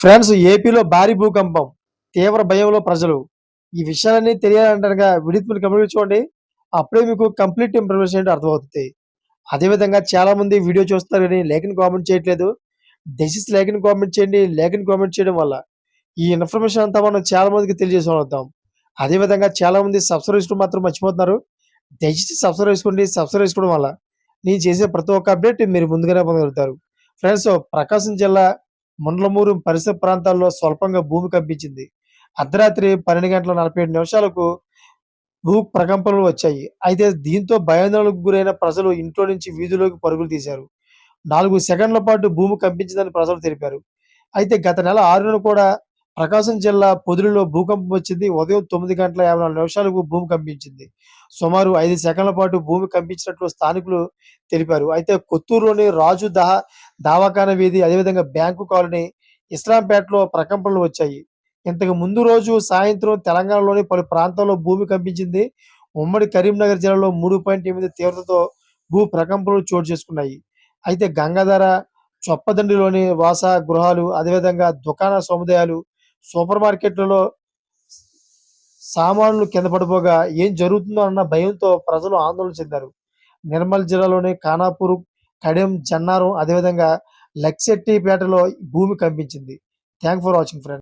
Friends ఏపీలో భారీ భూకంపం తీవ్ర భయంలో ప్రజలు. ఈ విషయాలన్నీ తెలియాలంటారుగా విడిత్ మీరు కంప్లీట్ చూడండి. అప్పుడే మీకు కంప్లీట్ ఇన్ఫర్మేషన్ ఏంటో అర్థమవుతుంది. అదేవిధంగా చాలామంది వీడియో చూస్తారు కానీ లేఖని కామెంట్ చేయట్లేదు. దయచేసి లేఖని కామెంట్ చేయండి. లేఖని కామెంట్ చేయడం వల్ల ఈ ఇన్ఫర్మేషన్ అంతా మనం చాలా మందికి తెలియజేసుకోగలుగుతాం అదేవిధంగా చాలామంది సబ్స్క్రైబ్ చేసుకోవడం మాత్రం మర్చిపోతున్నారు. దయచేసి సబ్స్క్రైబ్ చేసుకోండి. సబ్స్క్రైబ్ చేసుకోవడం వల్ల నేను చేసే ప్రతి ఒక్క అప్డేట్ మీరు ముందుగానే పొందగలుగుతారు. ఫ్రెండ్స్ ప్రకాశం జిల్లా ముండ్లమూరు పరిసర ప్రాంతాల్లో స్వల్పంగా భూమి కంపించింది. అర్ధరాత్రి పన్నెండు గంటల నలభై ఏడు నిమిషాలకు భూ ప్రకంపనలు వచ్చాయి. అయితే దీంతో భయాందోళనకు గురైన ప్రజలు ఇంట్లో నుంచి వీధిలోకి పరుగులు తీశారు. నాలుగు సెకండ్ల పాటు భూమి కంపించిందని ప్రజలు తెలిపారు. అయితే గత నెల ఆరున కూడా ప్రకాశం జిల్లా పొదిలిలో భూకంపం వచ్చింది. ఉదయం తొమ్మిది గంటల యాభై నాలుగు నిమిషాలకు భూమి కంపించింది. సుమారు ఐదు సెకండ్ల పాటు భూమి కంపించినట్లు స్థానికులు తెలిపారు. అయితే కొత్తూరులోని రాజు దహా దావాఖాన వీధి అదేవిధంగా బ్యాంకు కాలనీ ఇస్లాంపేటలో ప్రకంపనలు వచ్చాయి. ఇంతకు ముందు రోజు సాయంత్రం తెలంగాణలోని పలు ప్రాంతాల్లో భూమి కంపించింది. ఉమ్మడి కరీంనగర్ జిల్లాలో మూడు పాయింట్ ఎనిమిది తీవ్రతతో భూ ప్రకంపనలు చోటు చేసుకున్నాయి. అయితే గంగాధర చొప్పదండిలోని వాస గృహాలు అదేవిధంగా దుకాణ సముదాయాలు సూపర్ మార్కెట్లలో సామాన్లు కింద పడిపోగా ఏం జరుగుతుందో అన్న భయంతో ప్రజలు ఆందోళన చెందారు. నిర్మల్ జిల్లాలోని ఖానాపూర్ కడెం జన్నారం అదేవిధంగా లక్సెట్టిపేటలో భూమి కంపించింది. Thank for watching friend